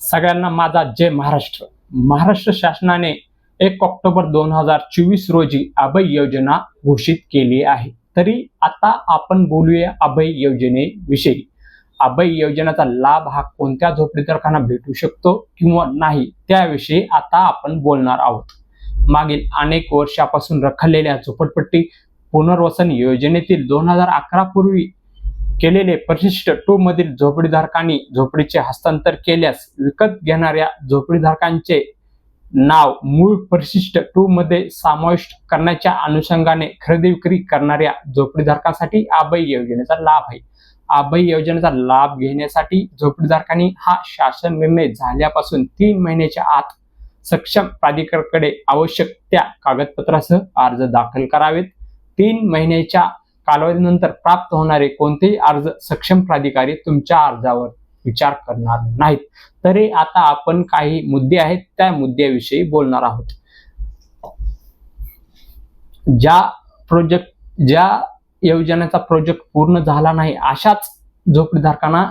सगळ्यांना माझा जय महाराष्ट्र. महाराष्ट्र शासनाने एक ऑक्टोबर दोन हजार चोवीस रोजी अभय योजना घोषित केली आहे. तरी आता आपण बोलूया अभय योजनेविषयी. अभय योजनेचा लाभ हा कोणत्या झोपडीधारकांना भेटू शकतो किंवा नाही त्याविषयी आता आपण बोलणार आहोत. मागील अनेक वर्षापासून रखडलेल्या झोपडपट्टी पुनर्वसन योजनेतील दोन हजार अकरा पूर्वी केलेले परिशिष्ट टू मधील झोपडीधारकांनी झोपडीचे हस्तांतर केल्यास विकत घेणाऱ्या झोपडीधारकांचे नाव मूळ परिशिष्ट टू मध्ये समाविष्ट करण्याच्या अनुषंगाने खरेदी विक्री करणाऱ्या झोपडीधारकांसाठी अभय योजनेचा लाभ आहे. अभय योजनेचा लाभ घेण्यासाठी झोपडीधारकांनी हा शासन निर्णय झाल्यापासून तीन महिन्याच्या आत सक्षम प्राधिकरणाकडे आवश्यक त्या कागदपत्रासह अर्ज दाखल करावेत. तीन महिन्याच्या कालावधीनंतर प्राप्त होणारे कोणतेही अर्ज सक्षम प्राधिकारी तुमच्या अर्जावर विचार करणार नाहीत. तरी आता आपण काही मुद्दे आहेत त्या मुद्द्याविषयी बोलणार आहोत. ज्या प्रोजेक्ट ज्या योजनेचा प्रोजेक्ट पूर्ण झाला नाही अशाच झोपडीधारकांना